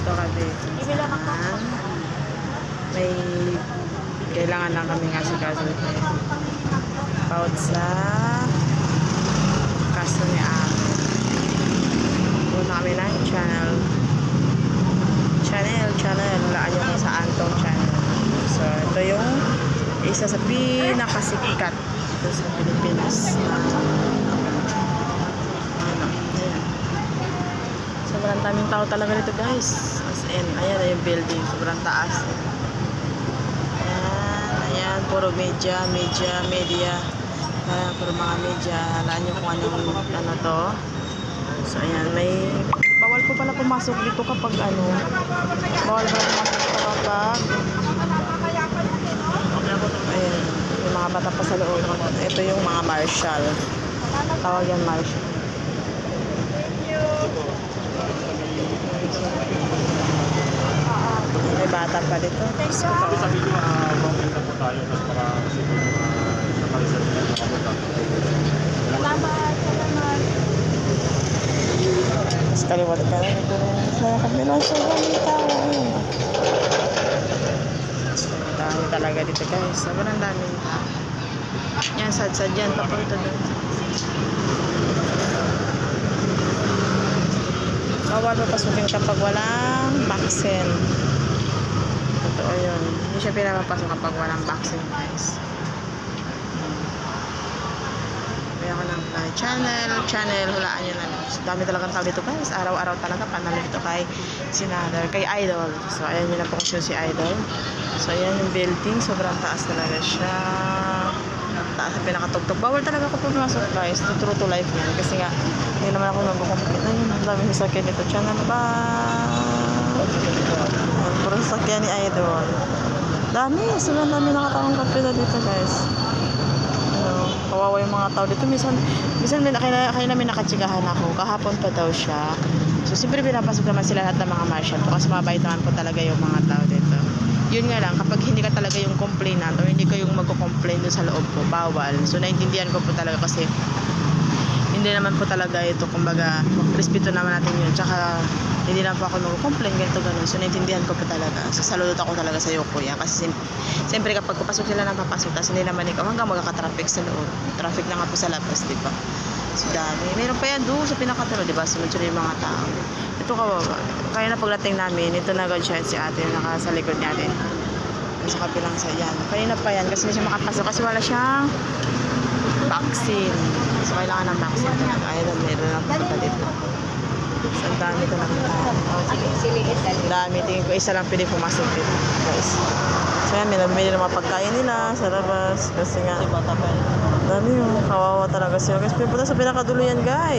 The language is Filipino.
Ito kami. May kailangan lang kami nga si kaso. About sa kaso ni Ate. Punta kami ng channel. Channel, channel. Hulaan nyo kung saan tong channel. So, ito yung isa sa pinakasikat sa Pilipinas na ano, ayan. Sobrang daming tao talaga dito guys. As in, ayan na yung building. Sobrang taas. Ayan, ayan. Puro media, media, media. Ayan, puro mga media. Alaan nyo kung anong ano to. So, ayan. May... Bawal po pala pumasok dito kapag ano. Bawal pala pumasok kapag... Ayan. Yung mga bata pa sa loob. Ito yung mga marshal. Tawag yan marshal. May bata pa dito. So, Sabi sa video, uh, na po tayo tapos para yung mga nakalisan nila na kamuta. Salamat, salamat. Mas kaliwat ka rin. Ito rin sa ang tao. So, dami talaga dito guys. Sobrang daming tao. Yan, sad-sad yan. Papunta doon. Bawal papasukin kapag walang vaccine. Totoo yun. Hindi siya pinapapasok kapag walang vaccine guys. Kaya ako ng uh, channel, channel, hulaan nyo na. Dami talagang tao dito guys. Araw-araw talaga panalo dito kay Sinadar, kay Idol. So, ayan yun na po kung si Idol. So, ayan yung building. Sobrang taas talaga siya. Taas sa pinakatugtog. Bawal talaga ako pumasok guys. To true to life yan. Kasi nga, hindi naman ako nag-compete. Ayun, ang dami sasakyan nito. Channel ba? Puro sasakyan ni Idol. Dami. Sobrang dami nakatawang kapila dito guys. Ano, kawawa yung mga tao dito. Minsan, minsan may, kaya, kaya namin nakatsikahan ako. Kahapon pa daw siya. So, siyempre pinapasok naman sila lahat ng mga marshal po kasi mabait naman po talaga yung mga tao dito. Yun nga lang, kapag hindi ka talaga yung complainant o hindi ka yung magko-complain sa loob ko, bawal. So, naintindihan ko po talaga kasi hindi naman po talaga ito, kumbaga, respeto naman natin yun. Tsaka, hindi naman po ako mag-complain, ganito, ganun. So, naintindihan ko po talaga. So, saludo ako talaga sa iyo, kuya. Kasi, siyempre, kapag papasok sila ng papasok, tapos hindi naman ikaw, hanggang magkaka-traffic sa loob. Traffic na nga po sa labas, di ba? So, dami. Meron pa yan doon sa pinakatalo, di ba? Sunod-sunod yung mga tao. Ito kawawa. Kaya na pagdating namin, ito na agad siya si ate, naka sa likod niya din. Sa kabilang sa yan. Kanina pa yan, kasi hindi siya makapasok kasi wala siyang vaccine. So, kailangan ng vaccine. Ayun, meron na dito. So, ang dami talaga tao. Ang dami. Tingin ko isa lang pwede pumasok dito. Guys. So, yan, may nabili ng mga pagkain nila sa labas. Kasi nga, dami yung kawawa talaga sila. Guys, pinupunta sa pinakadulo yan, guys.